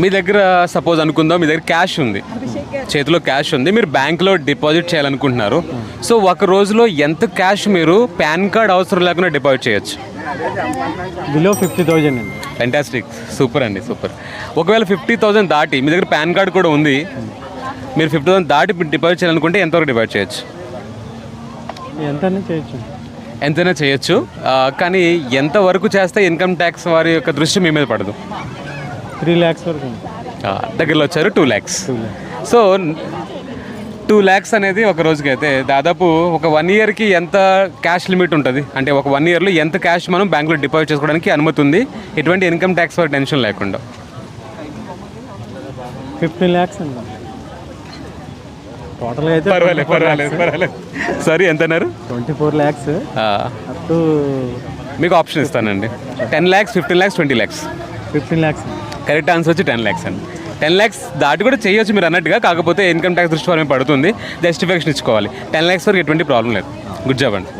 మీ దగ్గర సపోజ్ అనుకుందాం మీ దగ్గర క్యాష్ ఉంది. చేతిలో క్యాష్ ఉంది మీరు బ్యాంక్లో డిపాజిట్ చేయాలనుకుంటున్నారు. సో ఒక రోజులో ఎంత క్యాష్ మీరు పాన్ కార్డ్ అవసరం లేకుండా డిపాజిట్ చేయొచ్చు? బిలో ఫిఫ్టీ థౌజండ్ అండి. ఫెంటాస్టిక్ సూపర్ అండి సూపర్ ఒకవేళ ఫిఫ్టీ థౌసండ్ దాటి మీ దగ్గర పాన్ కార్డ్ కూడా ఉంది మీరు ఫిఫ్టీ థౌసండ్ దాటి డిపాజిట్ చేయాలనుకుంటే ఎంతవరకు డిపాజిట్ చేయొచ్చు? ఎంత అని చేయొచ్చు. ఎంతైనా చేయొచ్చు. కానీ ఎంత వరకు చేస్తే ఇన్కమ్ ట్యాక్స్ వారి యొక్క దృష్టి మీ మీద పడదు. త్రీ ల్యాక్స్ వరకు ఉంది. దగ్గరలో వచ్చారు two lakhs. So two lakhs అనేది ఒక రోజుకైతే దాదాపు ఒక వన్ ఇయర్కి ఎంత క్యాష్ లిమిట్ ఉంటుంది? అంటే ఒక వన్ ఇయర్లో ఎంత క్యాష్ మనం బ్యాంకులో డిపాజిట్ చేసుకోవడానికి అనుమతి ఉంది? ఎటువంటి ఇన్కమ్ ట్యాక్స్ వారి టెన్షన్ లేకుండా. ఫిఫ్టీన్ ల్యాక్స్ అండి. టోటల్గా అయితే పర్వాలేదు పర్వాలేదు పర్వాలేదు సారీ ఎంత అన్నారు twenty four lakhs ah, up to మీకు ఆప్షన్ ఇస్తానండి. Ten lakhs fifteen lakhs twenty lakhs fifteen lakhs correct answer వచ్చి టెన్ ల్యాక్స్ అండి. టెన్ ల్యాక్స్ దాటి కూడా చేయొచ్చు మీరు అన్నట్టుగా కాకపోతే ఇన్కమ్ ట్యాక్స్ దృష్టి వారి పడుతుంది. జస్టిఫికేషన్ ఇచ్చుకోవాలి. టెన్ ల్యాక్స్ వరకు ఎటువంటి ప్రాబ్లం లేదు. గుడ్ జాబ్ అండి.